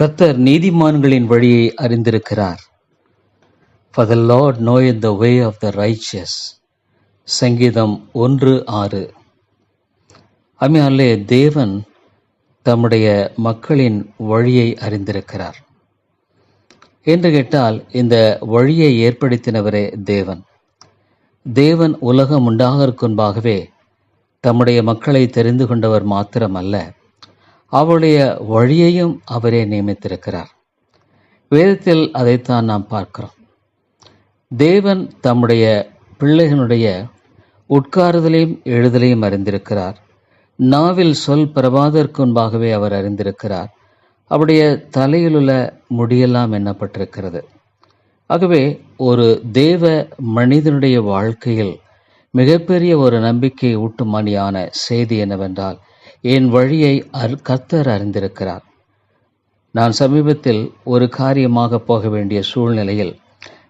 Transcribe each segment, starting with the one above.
கத்தர் நீதிமான்களின் வழியை அறிந்திருக்கிறார். For the lord knoweth the way of the righteous. சங்கீதம் ஒன்று ஆறு. அம்மையாலே தேவன் தம்முடைய மக்களின் வழியை அறிந்திருக்கிறார். என்று கேட்டால் இந்த வழியை ஏற்படுத்தினவரே தேவன். தேவன் உலகம் உண்டாகற்குன்பாகவே தம்முடைய மக்களை தெரிந்து கொண்டவர் மாத்திரமல்ல. அவருடைய வழியையும் அவரே நியமித்திருக்கிறார். வேதத்தில் அதைத்தான் நாம் பார்க்கிறோம். தேவன் தம்முடைய பிள்ளைகளுடைய உட்காருதலையும் எழுதலையும் அறிந்திருக்கிறார். நாவில் சொல் பிரபாதற்கு முன்பாகவே அவர் அறிந்திருக்கிறார். அவருடைய தலையிலுள்ள முடியெல்லாம் எண்ணப்பட்டிருக்கிறது. ஆகவே ஒரு தேவ மனிதனுடைய வாழ்க்கையில் மிகப்பெரிய ஒரு நம்பிக்கை ஊட்டுமணியான செய்தி என்னவென்றால் என் வழியை அர் கர்த்தர் அறிந்திருக்கிறார். நான் சமீபத்தில் ஒரு காரியமாக போக வேண்டிய சூழ்நிலையில்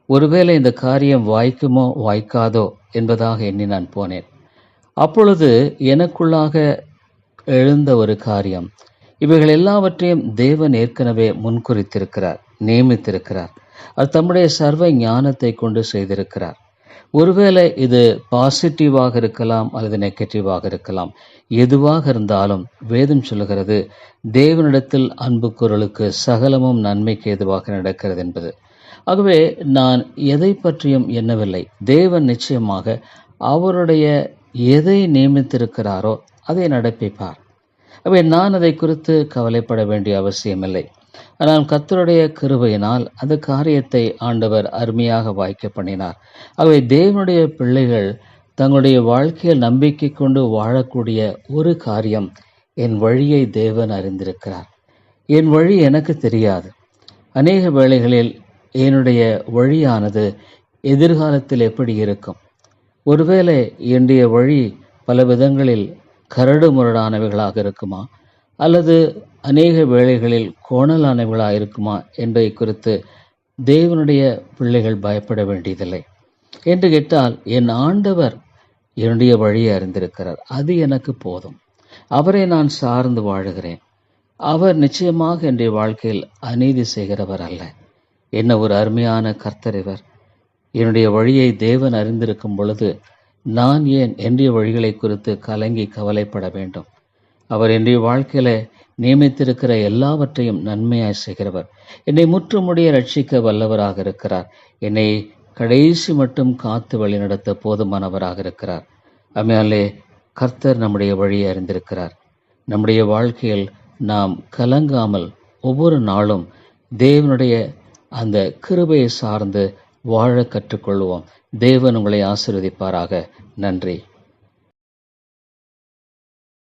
ஒருவேளை இந்த காரியம் வாய்க்குமோ வாய்க்காதோ என்பதாக எண்ணி நான் போனேன். அப்பொழுது எனக்குள்ளாக எழுந்த ஒரு காரியம் இவைகள் எல்லாவற்றையும் தேவன் ஏற்கனவே முன்குறித்திருக்கிறார் நியமித்திருக்கிறார். அது தம்முடைய சர்வ ஞானத்தை கொண்டு செய்திருக்கிறார். ஒருவேளை இது பாசிட்டிவாக இருக்கலாம் அல்லது நெகட்டிவாக இருக்கலாம். எதுவாக இருந்தாலும் வேதம் சொல்லுகிறது தேவனிடத்தில் அன்பு குரலுக்கு சகலமும் நன்மைக்கு எதுவாக நடக்கிறது என்பது. ஆகவே நான் எதை பற்றியும் எண்ணவில்லை. தேவன் நிச்சயமாக அவருடைய எதை நியமித்திருக்கிறாரோ அதை நடப்பிப்பார். ஆகவே நான் அதை குறித்து கவலைப்பட வேண்டிய அவசியமில்லை. ஆனால் கத்தருடைய கிருபையினால் அந்த காரியத்தை ஆண்டவர் அருமையாக வாய்க்க பண்ணினார். அவை தேவனுடைய பிள்ளைகள் தங்களுடைய வாழ்க்கையில் நம்பிக்கை கொண்டு வாழக்கூடிய ஒரு காரியம் என் வழியை தேவன் அறிந்திருக்கிறார். என் வழி எனக்கு தெரியாது. அநேக வேளைகளில் என்னுடைய வழியானது எதிர்காலத்தில் எப்படி இருக்கும்? ஒருவேளை என்னுடைய வழி பல விதங்களில் கரடு முரடானவைகளாக இருக்குமா? அல்லது அநேக வேளைகளில் கோணலானவர்களாக இருக்குமா என்பதை குறித்து தேவனுடைய பிள்ளைகள் பயப்பட வேண்டியதில்லை. என்று கேட்டால் என் ஆண்டவர் என்னுடைய வழியை அறிந்திருக்கிறார். அது எனக்கு போதும். அவரை நான் சார்ந்து வாழுகிறேன். அவர் நிச்சயமாக என்னுடைய வாழ்க்கையில் அநீதி செய்கிறவர் அல்ல. என்ன ஒரு அருமையான கர்த்தர் இவர். என்னுடைய வழியை தேவன் அறிந்திருக்கும் பொழுது நான் ஏன் என்னுடைய வழிகளை குறித்து கலங்கி கவலைப்பட வேண்டும்? அவர் என்னுடைய வாழ்க்கையில நியமித்திருக்கிற எல்லாவற்றையும் நன்மையாய் செய்கிறவர். என்னை முற்றுமுடிய ரட்சிக்க வல்லவராக இருக்கிறார். என்னை கடைசி மட்டும் காத்து வழிநடத்த போதுமானவராக இருக்கிறார். அம்மையாலே கர்த்தர் நம்முடைய வழியை அறிந்திருக்கிறார். நம்முடைய வாழ்க்கையில் நாம் கலங்காமல் ஒவ்வொரு நாளும் தேவனுடைய அந்த கிருபையை சார்ந்து வாழ கற்றுக்கொள்வோம். தேவன் உங்களை ஆசிர்வதிப்பாராக. நன்றி.